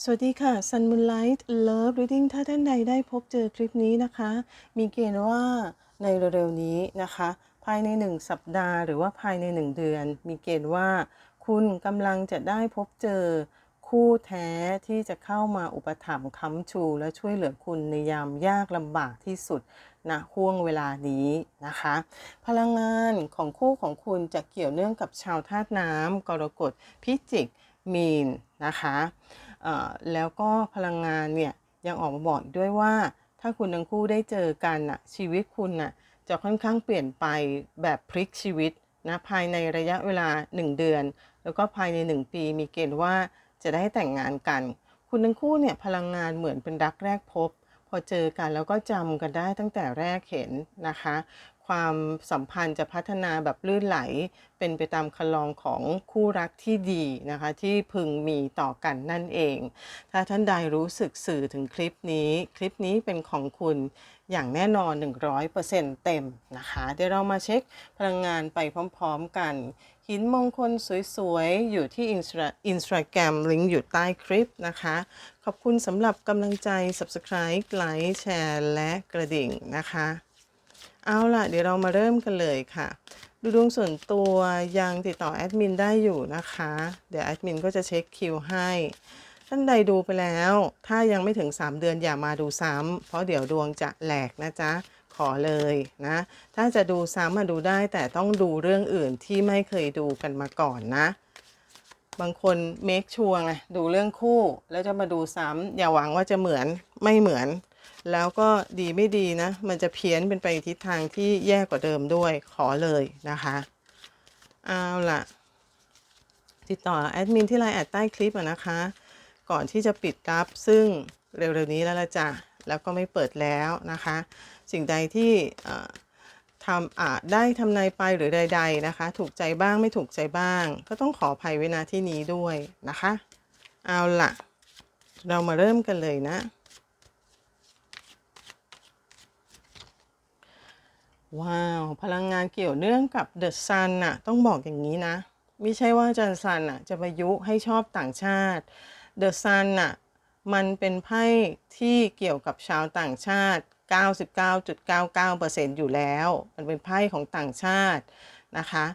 สวัสดีค่ะ Sun Moonlight Love Reading ถ้าท่านใดได้พบเจอคลิปนี้นะคะ มีเกณฑ์ว่าในเร็วๆนี้นะคะ ภายใน 1 สัปดาห์ หรือว่าภายใน 1 เดือน มีเกณฑ์ว่า คุณกำลังจะได้พบเจอคู่แท้ที่จะเข้ามาอุปถัมภ์ค้ำชู และช่วยเหลือคุณในยามยากลำบากที่สุดณห่วงเวลานี้นะคะ พลังงานของคู่ของคุณจะเกี่ยวเนื่องกับชาวธาตุน้ำกรกฎพิจิกมีนนะคะ แล้วก็พลังงานเนี่ยยังออกมาบอกด้วยว่าถ้าคุณทั้งคู่ได้เจอกันน่ะชีวิตคุณน่ะจะค่อนข้างเปลี่ยนไปแบบพลิกชีวิตนะภายในระยะเวลา 1 เดือน แล้วก็ภายใน 1 ปีมีเกณฑ์ว่าจะได้แต่งงานกัน คุณทั้งคู่เนี่ยพลังงานเหมือนเป็นรักแรกพบ พอเจอกันแล้วก็จำกันได้ตั้งแต่แรกเห็นนะคะ ความสัมพันธ์จะพัฒนาแบบลื่นไหล เป็นไปตามคลองของคู่รักที่ดีนะคะ ที่พึงมีต่อกันนั่นเอง ถ้าท่านใดรู้สึกสื่อถึงคลิปนี้ คลิปนี้เป็นของคุณอย่างแน่นอน 100%เต็มนะคะเดี๋ยวเรามาเช็คพลังงานไปพร้อมๆกัน หินมงคลสวยๆ อยู่ที่อินสตาอินสตาแกรมลิงก์อยู่ใต้คลิปนะคะ ขอบคุณสำหรับกำลังใจ Subscribe ไลค์แชร์และกระดิ่งนะคะ เอาล่ะ เดี๋ยวเรามาเริ่มกันเลยค่ะ ดูดวงส่วนตัวยังติดต่อแอดมินได้อยู่นะคะ เดี๋ยวแอดมินก็จะเช็คคิวให้ท่านใดดูไปแล้ว ถ้ายังไม่ถึง 3 เดือนอย่ามาดูซ้ำเพราะเดี๋ยวดวงจะแหลกนะจ๊ะขอเลยนะ ถ้าจะดูซ้ำมาดูได้แต่ต้องดูเรื่องอื่นที่ไม่เคยดูกันมาก่อนนะ บางคนเมคชัวร์ไงดูเรื่องคู่ แล้วจะมาดูซ้ำอย่าหวังว่าจะเหมือนไม่เหมือน แล้วก็ดีไม่ดีนะ มันจะเพี้ยนเป็นไปทิศทางที่แย่กว่าเดิมด้วยขอเลยนะคะ เอาล่ะ ติดต่อแอดมินที่ไลน์แอดใต้คลิปนะคะ ก่อนที่จะปิดรับซึ่งเร็วๆนี้แล้วละจ้ะแล้วก็ไม่เปิดแล้วนะคะ สิ่งใดที่ทำอาจได้ทำนายไปหรือใด ๆนะคะ ถูกใจบ้างไม่ถูกใจบ้าง ก็ต้องขออภัยไว้ณที่นี้ด้วยนะคะ เอาล่ะ เรามาเริ่มกันเลยนะ ว้าว พลังงานเกี่ยวเนื่องกับเดอะซันน่ะต้องบอกอย่างนี้นะ ไม่ใช่ว่าจันซันน่ะจะมายุให้ชอบต่างชาติเดอะซันน่ะมันเป็นไพ่ที่เกี่ยวกับชาวต่างชาติ 99.99%อยู่แล้ว มันเป็นไพ่ของต่างชาตินะคะ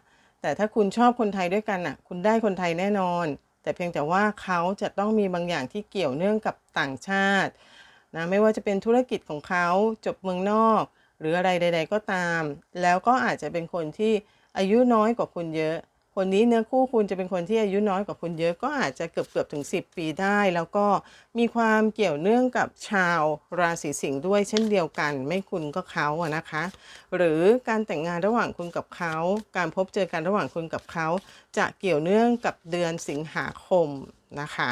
แต่ถ้าคุณชอบคนไทยด้วยกันน่ะ คุณได้คนไทยแน่นอน แต่เพียงแต่ว่าเขาจะต้องมีบางอย่างที่เกี่ยวเนื่องกับต่างชาตินะไม่ว่าจะเป็นธุรกิจของเขาจบเมืองนอก หรืออะไรใด ๆ ก็ตาม แล้วก็อาจจะเป็นคนที่อายุน้อยกว่าคุณเยอะ คนนี้เนื้อคู่คุณจะเป็นคนที่อายุน้อยกว่าคุณเยอะก็อาจจะเกือบเกือบถึง 10 ปีได้ แล้วก็มีความเกี่ยวเนื่องกับชาวราศีสิงห์ด้วยเช่นเดียวกัน ไม่คุณก็เขาอะนะคะ หรือการแต่งงานระหว่างคุณกับเขา การพบเจอกันระหว่างคุณกับเขา จะเกี่ยวเนื่องกับเดือนสิงหาคมนะคะ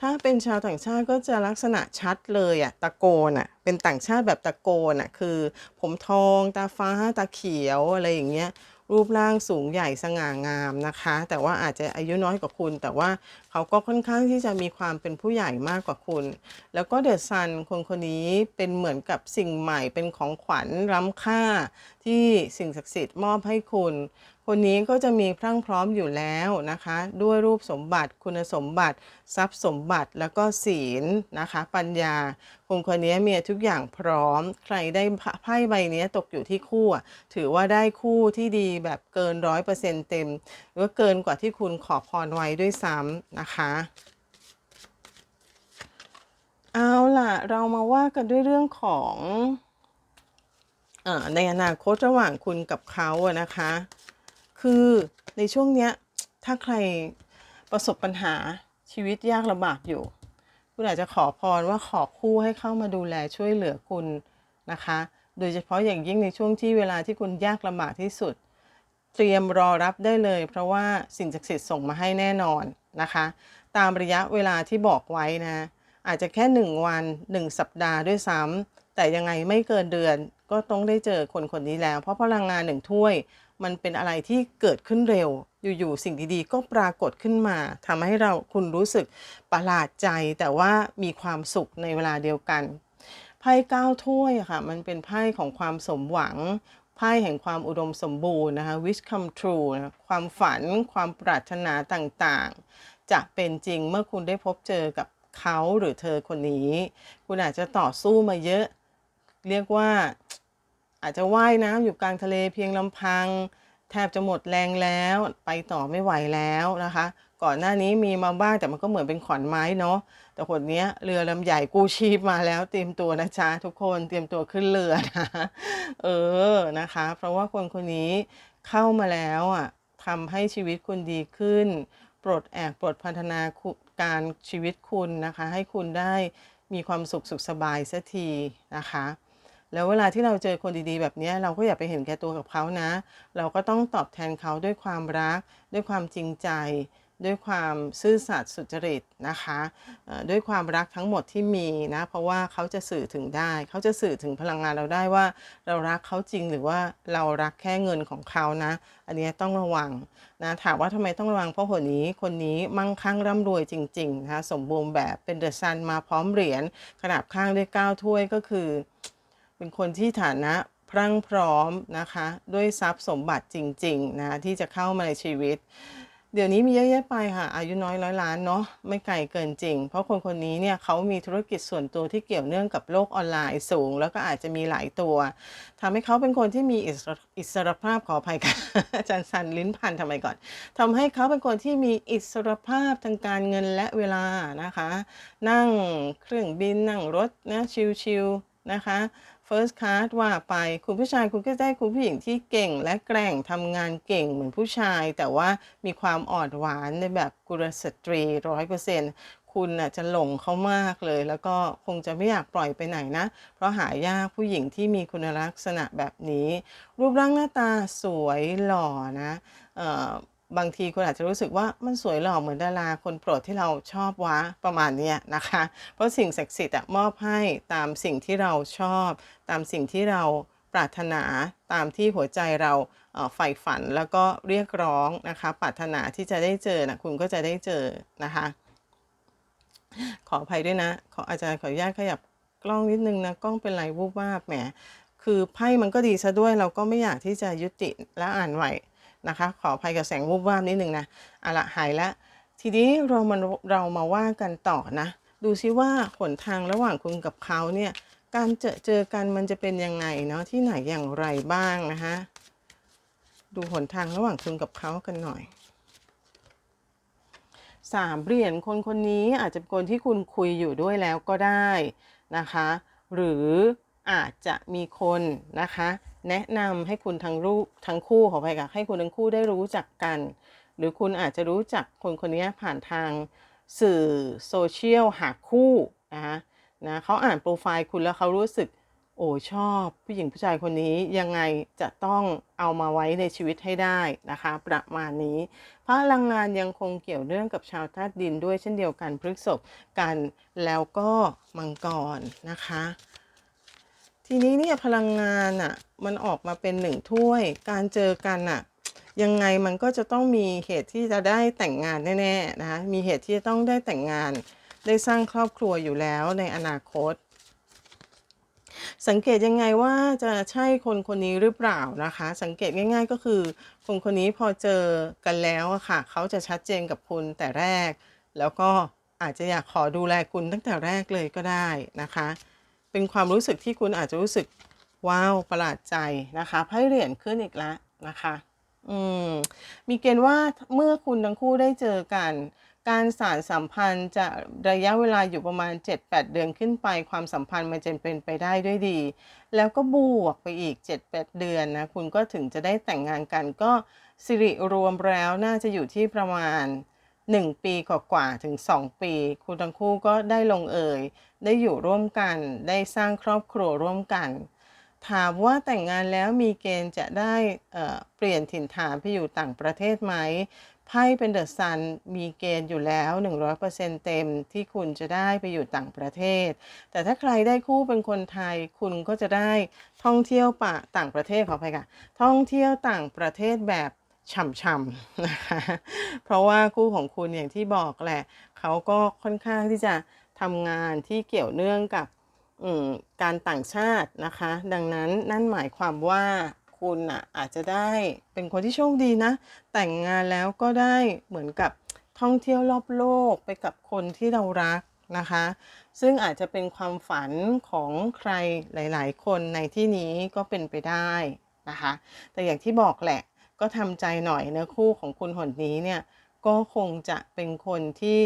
ถ้าเป็นชาวต่างชาติก็จะลักษณะชัดเลยอะตะโกนอะเป็นต่างชาติแบบตะโกนอะคือ ผมทองตาฟ้าตาเขียวอะไรอย่างเงี้ย รูปร่างสูงใหญ่สง่างามนะคะ แต่ว่าอาจจะอายุน้อยกว่าคุณ แต่ว่าเขาก็ค่อนข้างที่จะมีความเป็นผู้ใหญ่มากกว่าคุณ แล้วก็เดอะซันคนคนนี้เป็นเหมือนกับสิ่งใหม่เป็นของขวัญล้ำค่าที่สิ่งศักดิ์สิทธิ์มอบให้คุณ คนนี้ก็จะมีพรั่งพร้อมอยู่แล้วนะคะ ด้วยรูปสมบัติคุณสมบัติ ทรัพย์สมบัติแล้วก็ศีลนะคะ ปัญญา คนคนนี้มีทุกอย่างพร้อม ใครได้ไพ่ใบนี้ตกอยู่ที่คู่ ถือว่าได้คู่ที่ดีแบบเกินร้อยเปอร์เซ็นต์เต็มหรือว่าเกินกว่าที่คุณขอพรไว้ด้วยซ้ำนะคะเอาล่ะ เรามาว่ากันด้วยเรื่องของอในอนาคตระหว่างคุณกับเขาอะนะคะ คือในช่วงเนี้ยถ้าใครประสบปัญหาชีวิตยากลำบากอยู่ คุณอาจจะขอพรว่าขอคู่ให้เข้ามาดูแลช่วยเหลือคุณนะคะ โดยเฉพาะอย่างยิ่งในช่วงที่เวลาที่คุณยากลำบากที่สุด เตรียมรอรับได้เลย เพราะว่าสิ่งศักดิ์สิทธิ์ส่งมาให้แน่นอนนะคะ ตามระยะเวลาที่บอกไว้นะ อาจจะแค่ 1 วัน 1 สัปดาห์ด้วยซ้ำแต่ยังไงไม่เกินเดือนก็ต้องได้เจอคนคนนี้แล้ว เพราะพลังงานหนึ่งถ้วย มันเป็นอะไรที่เกิดขึ้นเร็ว อยู่ๆสิ่งดีๆ ก็ปรากฏขึ้นมาทำให้เราคุณรู้สึกประหลาดใจแต่ว่ามีความสุขในเวลาเดียวกันไพ่เก้าถ้วยค่ะ มันเป็นไพ่ของความสมหวังไพ่แห่งความอุดมสมบูรณ์นะคะ wish come true นะความฝันความปรารถนาต่างๆ จะเป็นจริงเมื่อคุณได้พบเจอกับเขาหรือเธอคนนี้ คุณอาจจะต่อสู้มาเยอะ เรียกว่า อาจจะว่ายน้ำอยู่กลางทะเลเพียงลำพัง แทบจะหมดแรงแล้ว ไปต่อไม่ไหวแล้วนะคะ ก่อนหน้านี้มีมาบ้างแต่มันก็เหมือนเป็นขอนไม้เนาะแต่คนนี้เรือลำใหญ่กู้ชีพมาแล้วเตรียมตัวนะจ๊ะทุกคนเตรียมตัวขึ้นเรือนะเออนะคะ เพราะว่าคนคนนี้เข้ามาแล้วอะทำให้ชีวิตคุณดีขึ้น ปลดแอกปลดพัฒนาการชีวิตคุณนะคะ ให้คุณได้มีความสุขสุขสบายสักทีนะคะ แล้วเวลาที่เราเจอคนดีๆ แบบนี้เราก็อย่าไปเห็นแก่ตัวกับเขานะ เราก็ต้องตอบแทนเขาด้วยความรัก ด้วยความจริงใจ ด้วยความซื่อสัตย์สุจริตนะคะด้วยความรักทั้งหมดที่มีนะ เพราะว่าเขาจะสื่อถึงได้ เขาจะสื่อถึงพลังงานเราได้ว่า เรารักเขาจริงหรือว่าเรารักแค่เงินของเขานะ อันนี้ต้องระวังนะถามว่าทำไมต้องระวังเพราะคนนี้คนนี้มั่งคั่งร่ำรวยจริงๆนะคะสมบูรณ์แบบเป็นเดอะซันมาพร้อมเหรียญขนาบข้างด้วยเก้าถ้วยก็คือ เป็นคนที่ฐานะพรั่งพร้อมนะคะ ด้วยทรัพย์สมบัติจริงๆนะที่จะเข้ามาในชีวิต เดี๋ยวนี้มีเยอะแยะไปค่ะ อายุน้อยร้อยล้านเนาะไม่ไกลเกินจริง เพราะคนคนนี้เนี่ยเขามีธุรกิจส่วนตัวที่เกี่ยวเนื่องกับโลกออนไลน์สูง แล้วก็อาจจะมีหลายตัวทำให้เขาเป็นคนที่มีอิสรสรภาพขออภัยค่ะอาจารย์สันลิ้นพันทำไมก่อนทำให้เขาเป็นคนที่มีอิสรภาพทางการเงินและเวลานะคะ นั่งเครื่องบินนั่งรถนะชิลๆนะคะ First Class ว่าไปคุณผู้ชายคุณก็ได้คุณผู้หญิงที่เก่งและแกร่งทำงานเก่งเหมือนผู้ชาย แต่ว่ามีความอ่อนหวานในแบบกุลสตรีร้อยเปอร์เซ็นต์คุณน่ะจะหลงเขามากเลย แล้วก็คงจะไม่อยากปล่อยไปไหนนะ เพราะหายากผู้หญิงที่มีคุณลักษณะแบบนี้ รูปร่างหน้าตาสวยหล่อนะ บางทีคุณอาจจะรู้สึกว่ามันสวยหล่อเหมือนดาราคนโปรดที่เราชอบวะประมาณนี้นะคะ เพราะสิ่งศักดิ์สิทธิ์อะมอบให้ตามสิ่งที่เราชอบ ตามสิ่งที่เราปรารถนาตามที่หัวใจเราใฝ่ฝันแล้วก็เรียกร้องนะคะ ปรารถนาที่จะได้เจอนะคุณก็จะได้เจอนะคะ ขออภัยด้วยนะ ขออาจารย์ขออนุญาตขยับกล้องนิดนึงนะกล้องเป็นไรวูบวาบแหมคือไพ่มันก็ดีซะด้วยเราก็ไม่อยากที่จะยุติและอ่านไหว นะคะ ขออภัยกับแสงวูบวาบนิดนึงนะเอาละหายละ ทีนี้เรามาเรามาว่ากันต่อนะ ดูซิว่าหนทางระหว่างคุณกับเขาเนี่ยการเจอเจอกันมันจะเป็นยังไงเนาะที่ไหนอย่างไรบ้างนะคะดูหนทางระหว่างคุณกับเขากันหน่อยสามเหรียญคนคนนี้อาจจะเป็นคนที่คุณคุยอยู่ด้วยแล้วก็ได้นะคะ หรืออาจจะมีคนนะคะ แนะนำให้คุณทั้งรูปทั้งคู่ขอไปค่ะให้คุณทั้งคู่ได้รู้จักกัน หรือคุณอาจจะรู้จักคนคนนี้ผ่านทางสื่อโซเชียลหาคู่นะคะนะเขาอ่านโปรไฟล์คุณแล้วเขารู้สึกโอ้ชอบผู้หญิงผู้ชายคนนี้ยังไงจะต้องเอามาไว้ในชีวิตให้ได้นะคะ ประมาณนี้พลังงานยังคงเกี่ยวเนื่องกับชาวธาตุดินด้วยเช่นเดียวกันพฤกษภกันแล้วก็มังกรนะคะ ทีนี้เนี่ยพลังงานอะมันออกมาเป็นหนึ่งถ้วย การเจอกันอะยังไงมันก็จะต้องมีเหตุที่จะได้แต่งงานแน่ๆนะคะมีเหตุที่จะต้องได้แต่งงาน ได้สร้างครอบครัวอยู่แล้วในอนาคต สังเกตยังไงว่าจะใช่คนคนนี้หรือเปล่านะคะ สังเกตง่าย ๆ ก็คือ คนคนนี้พอเจอกันแล้วอะค่ะ เขาจะชัดเจนกับคุณแต่แรก แล้วก็อาจจะอยากขอดูแลคุณตั้งแต่แรกเลยก็ได้นะคะ เป็นความรู้สึกที่คุณอาจจะรู้สึกว้าวประหลาดใจนะคะไพ่เหรียญขึ้นอีกแล้วนะคะอืมมีเกณฑ์ว่าเมื่อคุณทั้งคู่ได้เจอกัน การสานสัมพันธ์จะระยะเวลาอยู่ประมาณ 7-8 เดือนขึ้นไป ความสัมพันธ์มันจะเป็นไปได้ด้วยดี แล้วก็บวกไปอีก 7-8 เดือนนะคุณก็ถึงจะได้แต่งงานกันก็สิริรวมแล้วน่าจะอยู่ที่ประมาณ 1 ปีกว่าๆถึง 2 ปี คุณทั้งคู่ก็ได้ลงเอย ได้อยู่ร่วมกัน ได้สร้างครอบครัวร่วมกัน ถามว่าแต่งงานแล้วมีเกณฑ์จะได้เปลี่ยนถิ่นฐานไปอยู่ต่างประเทศไหมไพ่เป็นเดอะซันมีเกณฑ์อยู่แล้ว 100%เต็มที่คุณจะได้ไปอยู่ต่างประเทศ แต่ถ้าใครได้คู่เป็นคนไทย คุณก็จะได้ท่องเที่ยวป่าต่างประเทศขออภัยค่ะ ท่องเที่ยวต่างประเทศแบบ ช่ำๆนะคะเพราะว่าคู่ของคุณอย่างที่บอกแหละเขาก็ค่อนข้างที่จะทำงานที่เกี่ยวเนื่องกับการต่างชาตินะคะ ดังนั้นนั่นหมายความว่าคุณอะอาจจะได้เป็นคนที่โชคดีนะ แต่งงานแล้วก็ได้เหมือนกับท่องเที่ยวรอบโลกไปกับคนที่เรารักนะคะ ซึ่งอาจจะเป็นความฝันของใครหลาย ๆ คนในที่นี้ก็เป็นไปได้นะคะ แต่อย่างที่บอกแหละ ก็ทำใจหน่อยนื้อคู่ของคุณหนนี้เนี่ยก็คงจะเป็นคนที่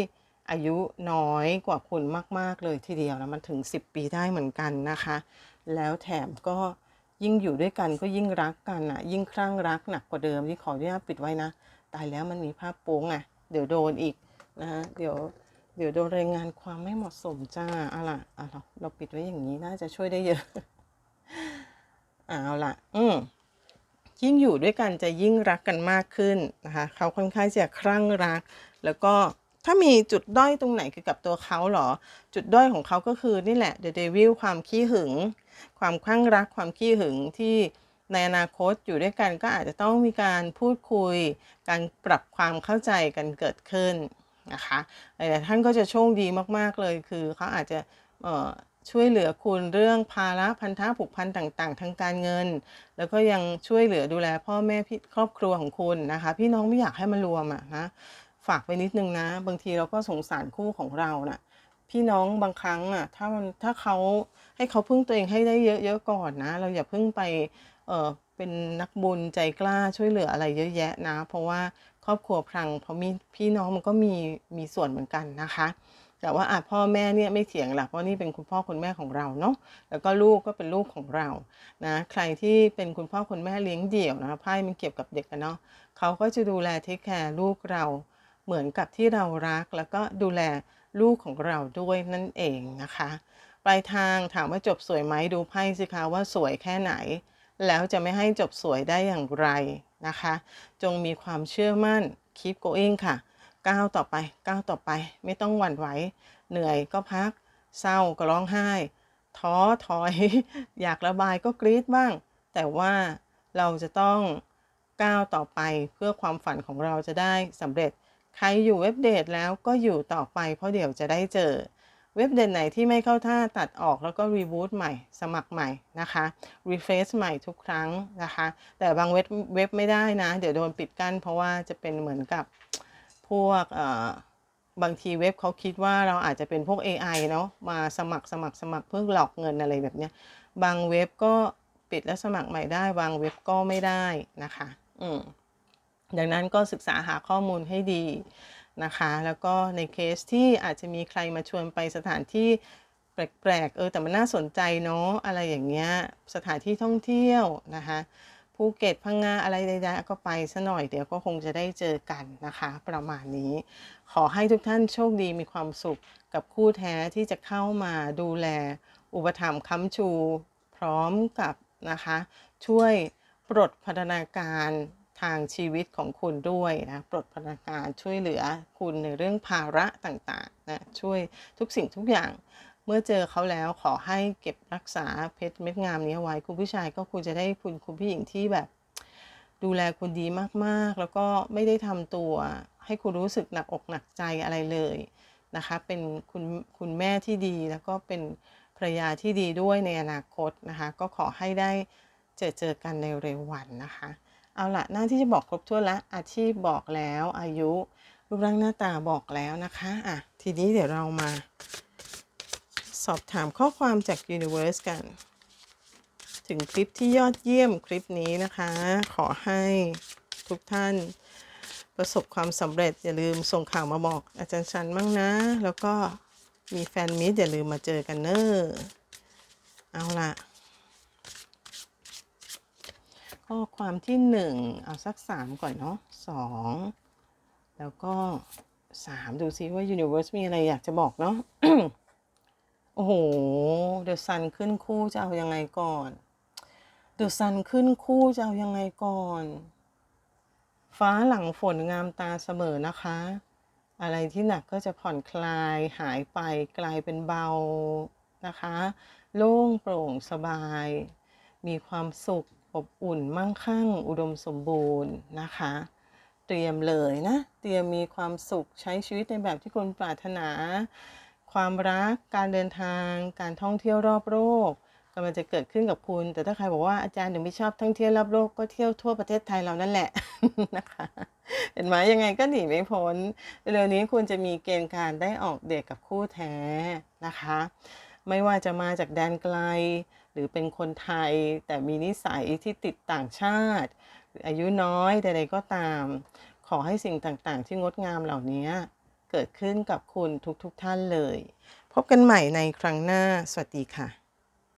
อายุน้อยกว่าคุณมาก ๆ เลยทีเดียวแล้วมันถึง 10 ปีได้เหมือนกันนะคะ แล้วแถมก็ยิ่งอยู่ด้วยกันก็ยิ่งรักกันอะยิ่งคลั่งรักหนักกว่าเดิมที่ขออนุญาตปิดไว้นะ ตายแล้วมันมีภาพโป๊งอะเดี๋ยวโดนอีกนะะเดี๋ยวเดี๋ยวโดนรายงานความไม่เหมาะสมจ้าเอาล่ะเอาเราเราปิดไว้อย่างนี้น่าจะช่วยได้เยอะเอาล่ะ อืม ยิ่งอยู่ด้วยกันจะยิ่งรักกันมากขึ้นนะคะเขาค่อนข้างจะคลั่งรัก แล้วก็ถ้ามีจุดด้อยตรงไหนเกี่ยวกับตัวเขาเหรอ จุดด้อยของเขาก็คือนี่แหละ The Devil ความขี้หึง ความคลั่งรัก ความขี้หึงที่ในอนาคตอยู่ด้วยกันก็อาจจะต้องมีการพูดคุย การปรับความเข้าใจกันเกิดขึ้นนะคะหลายๆท่านก็จะโชคดีมากๆเลยคือเขาอาจจะ ช่วยเหลือคุณเรื่องภาระพันธะผูกพันต่างๆ ทางการเงิน แล้วก็ยังช่วยเหลือดูแลพ่อแม่พี่ครอบครัวของคุณนะคะ พี่น้องไม่อยากให้มันรวมอะนะฝากไปนิดนึงนะ บางทีเราก็สงสารคู่ของเราน่ะพี่น้องบางครั้งอะถ้ามันถ้าเขาให้เขาพึ่งตัวเองให้ได้เยอะๆก่อนนะ เราอย่าพิ่งไปเออเป็นนักบุญใจกล้าช่วยเหลืออะไรเยอะแยะนะ เพราะว่าครอบครัวพลังเพราะมีพี่น้องมันก็มีมีส่วนเหมือนกันนะคะ แต่ว่าอาจพ่อแม่เนี่ยไม่เถียงหรอกเพราะนี่เป็นคุณพ่อคุณแม่ของเราเนาะแล้วก็ลูกก็เป็นลูกของเรานะใครที่เป็นคุณพ่อคุณแม่เลี้ยงเดี่ยวนะไพ่มันเกี่ยวกับเด็กอะเนาะเขาก็จะดูแลเทคแคร์ลูกเราเหมือนกับที่เรารัก แล้วก็ดูแลลูกของเราด้วยนั่นเองนะคะปลายทางถามว่าจบสวยไหมดูไพ่สิคะว่าสวยแค่ไหน แล้วจะไม่ให้จบสวยได้อย่างไรนะคะ จงมีความเชื่อมั่น keep going ค่ะ ก้าวต่อไปก้าวต่อไป ไม่ต้องหวั่นไหว เหนื่อยก็พัก เศร้าก็ร้องไห้ ท้อถอย อยากระบายก็กรี๊ดบ้าง แต่ว่าเราจะต้องก้าวต่อไปเพื่อความฝันของเราจะได้สำเร็จ ใครอยู่เว็บเดทแล้วก็อยู่ต่อไป เพราะเดี๋ยวจะได้เจอ เว็บเดทไหนที่ไม่เข้าท่าตัดออกแล้วก็รีบูตใหม่ สมัครใหม่นะคะรีเฟรชใหม่ทุกครั้งนะคะ แต่บางเว็บเว็บไม่ได้นะ เดี๋ยวโดนปิดกั้นเพราะว่าจะเป็นเหมือนกับ พวกเอ่อบางทีเว็บเขาคิดว่าเราอาจจะเป็นพวก AI เนาะมาสมัครสมัครสมัครเพื่อหลอกเงินอะไรแบบเนี้ยบางเว็บก็ปิดและสมัครใหม่ได้ บางเว็บก็ไม่ได้นะคะ อืมดังนั้นก็ศึกษาหาข้อมูลให้ดีนะคะ แล้วก็ในเคสที่อาจจะมีใครมาชวนไปสถานที่แปลกๆ เออแต่มันน่าสนใจเนาะอะไรอย่างเงี้ยสถานที่ท่องเที่ยวนะคะ ภูเก็ตพังงาอะไรใดๆก็ไปซะหน่อยเดี๋ยวก็คงจะได้เจอกันนะคะ ประมาณนี้ ขอให้ทุกท่านโชคดีมีความสุขกับคู่แท้ที่จะเข้ามาดูแล อุปถัมภ์ค้ำชู พร้อมกับนะคะ ช่วยปลดพัฒนาการทางชีวิตของคุณด้วยนะปลดพัฒนาการช่วยเหลือคุณในเรื่องภาระต่างๆนะช่วยทุกสิ่งทุกอย่าง เมื่อเจอเขาแล้วขอให้เก็บรักษาเพชรเม็ดงามนี้ไว้ คุณผู้ชายก็คุณจะได้คุณคุณผู้หญิงที่แบบ ดูแลคุณดีมากๆ แล้วก็ไม่ได้ทำตัว ให้คุณรู้สึกหนักอกหนักใจอะไรเลยนะคะ เป็นคุณคุณแม่ที่ดีแล้วก็เป็นภรรยาที่ดีด้วยในอนาคตนะคะ ก็ขอให้ได้เจอเจอกันในเร็ววันนะคะ เอาละหน้าที่จะบอกครบถ้วนละอาชีพบอกแล้วอายุรูปร่างหน้าตาบอกแล้วนะคะอะทีนี้เดี๋ยวเรามา สอบถามข้อความจาก Universe กัน ถึงคลิปที่ยอดเยี่ยมคลิปนี้นะคะ ขอให้ทุกท่านประสบความสำเร็จ อย่าลืมส่งข่าวมาบอกอาจารย์ชันมั่งนะ แล้วก็มีแฟนมิตรอย่าลืมมาเจอกันเนอะเอาละข้อความที่หนึ่งเอาสักสามก่อนเนาะสองแล้วก็สามดูซิว่า Universe มีอะไรอยากจะบอกเนาะ โอ้โห เดอะซันขึ้นคู่จะเอายังไงก่อน เดอะซันขึ้นคู่จะเอายังไงก่อน ฟ้าหลังฝนงามตาเสมอนะคะ อะไรที่หนักก็จะผ่อนคลายหายไปกลายเป็นเบานะคะ โล่งโปร่งสบาย มีความสุขอบอุ่นมั่งคั่ง อุดมสมบูรณ์นะคะ เตรียมเลยนะ เตรียมมีความสุขใช้ชีวิตในแบบที่คุณปรารถนา ความรัก การเดินทาง การท่องเที่ยวรอบโลกกำลังจะเกิดขึ้นกับคุณ แต่ถ้าใครบอกว่าอาจารย์หนูไม่ชอบท่องเที่ยวรอบโลกก็เที่ยวทั่วประเทศไทยเรานั่นแหละนะคะ เห็นไหมยังไงก็หนีไม่พ้นเร็วนี้คุณจะมีเกณฑ์การได้ออกเดทกับคู่แท้นะคะ ไม่ว่าจะมาจากแดนไกล หรือเป็นคนไทย แต่มีนิสัยที่ติดต่างชาติ อายุน้อยใดๆก็ตาม ขอให้สิ่งต่างๆ ที่งดงามเหล่านี้ เกิดขึ้นกับคุณทุกๆท่านเลย พบกันใหม่ในครั้งหน้า สวัสดีค่ะ